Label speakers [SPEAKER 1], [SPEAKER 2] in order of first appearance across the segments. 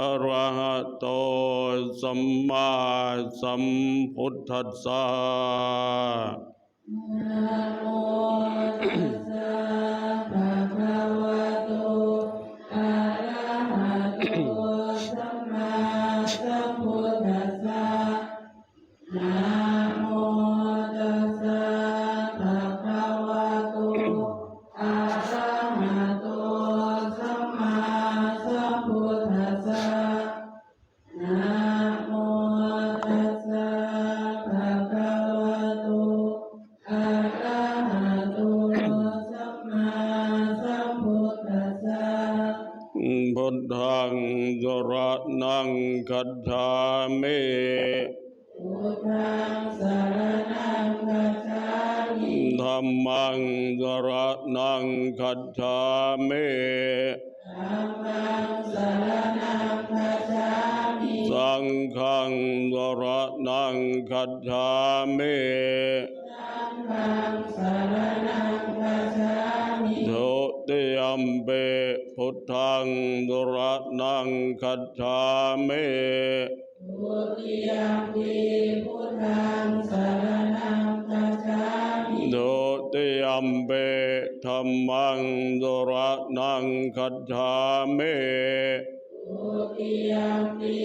[SPEAKER 1] อะระหะโตสัมมาสัมพุทธัสสะ
[SPEAKER 2] นะโม พุทธั
[SPEAKER 1] งสรณังคัจฉามิ
[SPEAKER 2] ธัม
[SPEAKER 1] มังสรณังคัจฉามิ
[SPEAKER 2] ธัมมังสรณังคัจฉามิ
[SPEAKER 1] สังฆังสรณังคัจฉามิ
[SPEAKER 2] ธัมมังสรณังคัจฉามิ
[SPEAKER 1] ทุติยมเปพุทธังสรนังคัจฉามิ
[SPEAKER 2] ทุติยมปิพุทธังสรณังคัจฉามิ
[SPEAKER 1] ทุติยมเปธรรมังสุรนังคัจฉามิ
[SPEAKER 2] ทุติยมปิ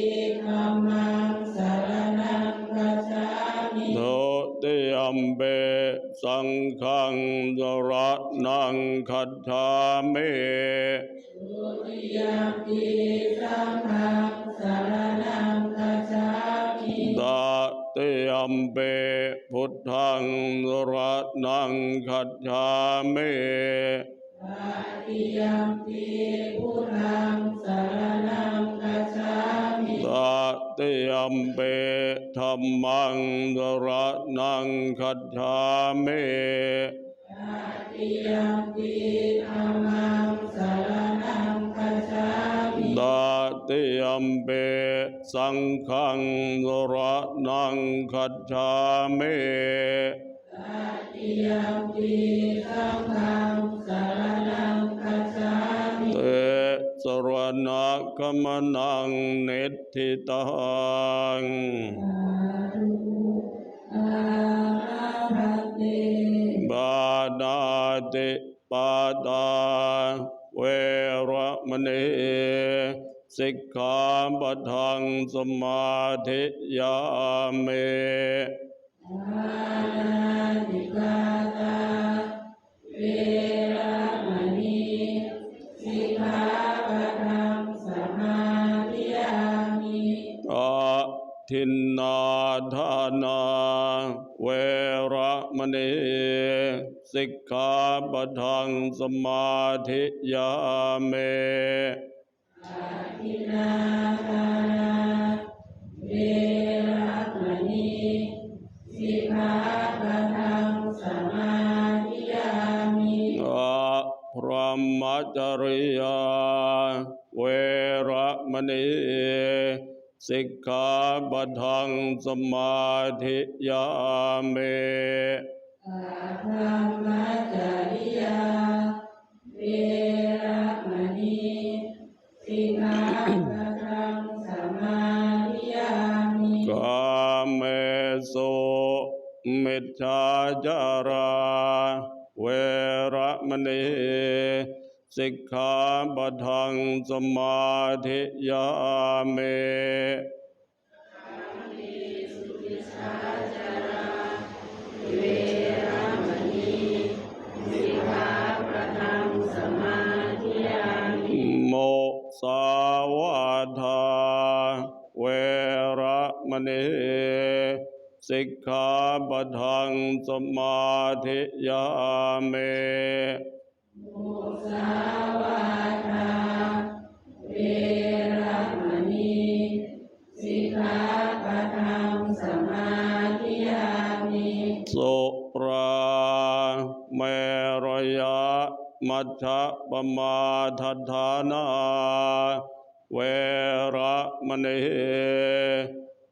[SPEAKER 2] ธัมมังสรณังคัจฉามิ
[SPEAKER 1] ทุติยมเปสังฆังสุรนังคัจฉามิ
[SPEAKER 2] ทุติยมปิสังฆัง นังคัจฉามิ
[SPEAKER 1] ตติยมปิพุทธังสา
[SPEAKER 2] รณังคัจฉามิ
[SPEAKER 1] ตติยมเปธรรมังสรนังคัจฉามิ
[SPEAKER 2] ตติยมปิธัมมังสารณังคัจฉามิ
[SPEAKER 1] ตติยมเปสังฆังสรนังคัจฉามิ
[SPEAKER 2] สังฆังสรณังคัม
[SPEAKER 1] ณะกมนังเนติตัง
[SPEAKER 2] สาธุอาเต
[SPEAKER 1] บาดาติปาตาเวรมณีสิกขาปทังสมาธิยามิ
[SPEAKER 2] อานาติกาตาเวระมณีสิกขา
[SPEAKER 1] ทินนาธานา เวระมณีสิกขาปทังสมาธิยาเม
[SPEAKER 2] ทินาทานาเว สิกขาปะทังสมาธิยามิ
[SPEAKER 1] อะพรหมจริยาเวระมณีสิกขาปะทังสมาธิยาเม
[SPEAKER 2] อาธรรม สิกขาปะทังสมาธิยา
[SPEAKER 1] เมโมสาวาทาเวระมณีสิกขาปะทังสมาธิยาเม
[SPEAKER 2] สาวาทาเวระมณีสิกขาปะทังสมาธิยามิ
[SPEAKER 1] สุราเมรยะมัชฌะปมาทัฏฐานาเวระมณี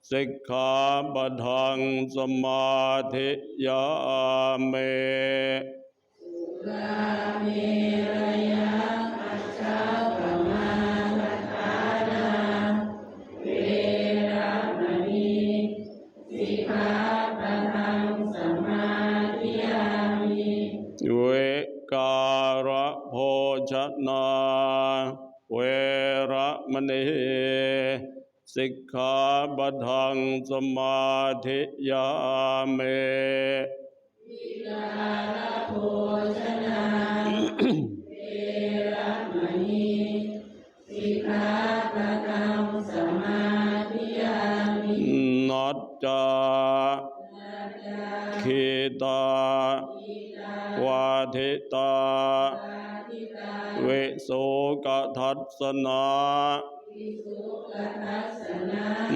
[SPEAKER 1] สิกขาปะทังสมาธิยาเม
[SPEAKER 2] ลาเม มณีสิกขาปะทังสมาธิยา
[SPEAKER 1] เม
[SPEAKER 2] ลาโภชนาเวระมณีสิกขาปะทังสมาธิยามิ
[SPEAKER 1] นัจจาขีตาวาทิตา วโสกทัสนา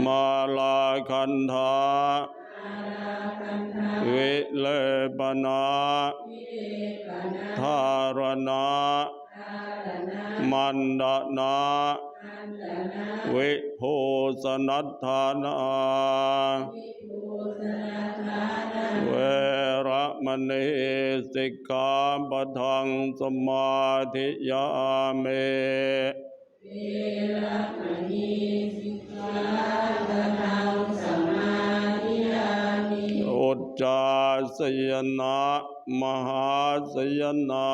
[SPEAKER 1] มาลาคันธาวิเลปนาธารณามันดนาวิโพสนัทธานาเว ระมณีสิกขาปะทังสมาธิยาเมอุจจาสยนะ มหาสยนา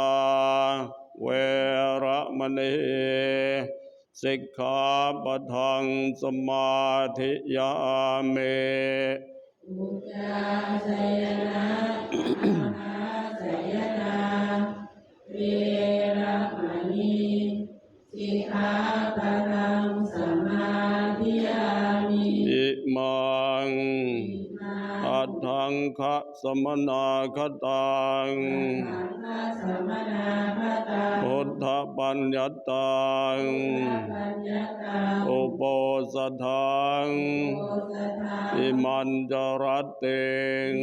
[SPEAKER 1] เวรมณีสิกขาปะทังสมาธิยาเม
[SPEAKER 2] อุจาสยนะมหาสยนาเวรมณีสิกขาปะทังสมาธิยามิ
[SPEAKER 1] อิมัง
[SPEAKER 2] มา
[SPEAKER 1] อัตถังคะสมนาคตัง
[SPEAKER 2] สังฆสมนาคตา
[SPEAKER 1] พุทธปัญญตัง
[SPEAKER 2] ปัญญาตา
[SPEAKER 1] อุปโปสทัง
[SPEAKER 2] โอสถา
[SPEAKER 1] อิมันจรัตเตง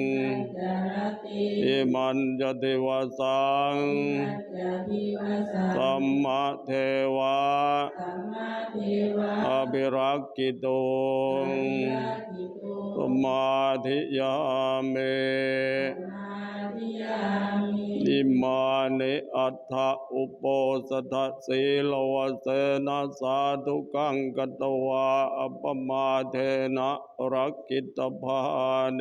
[SPEAKER 2] จารติ
[SPEAKER 1] อิมันจติวสัง
[SPEAKER 2] ปัจจทิวสา
[SPEAKER 1] สัมมาเทวะ
[SPEAKER 2] สัมมาเทวะ
[SPEAKER 1] อภิรักกิตุง
[SPEAKER 2] ยาติโต
[SPEAKER 1] สมาธิยาเม
[SPEAKER 2] มาธิยามิ
[SPEAKER 1] อิมานิอัฏฐอุปโปสถสีลวเสนะสาธุกังกตวาอัปปมาเทนะรักกิตภาเน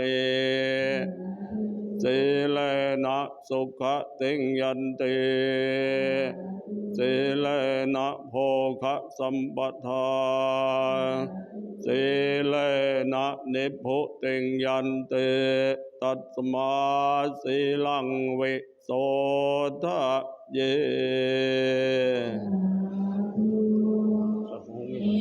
[SPEAKER 1] สีเลนะสุขติงยันติสีเลนะโภคะสัมปทาสีเลนะนิพพุติงยันติตัสมาสีลังเวโสทะเย
[SPEAKER 2] สัพพุมิ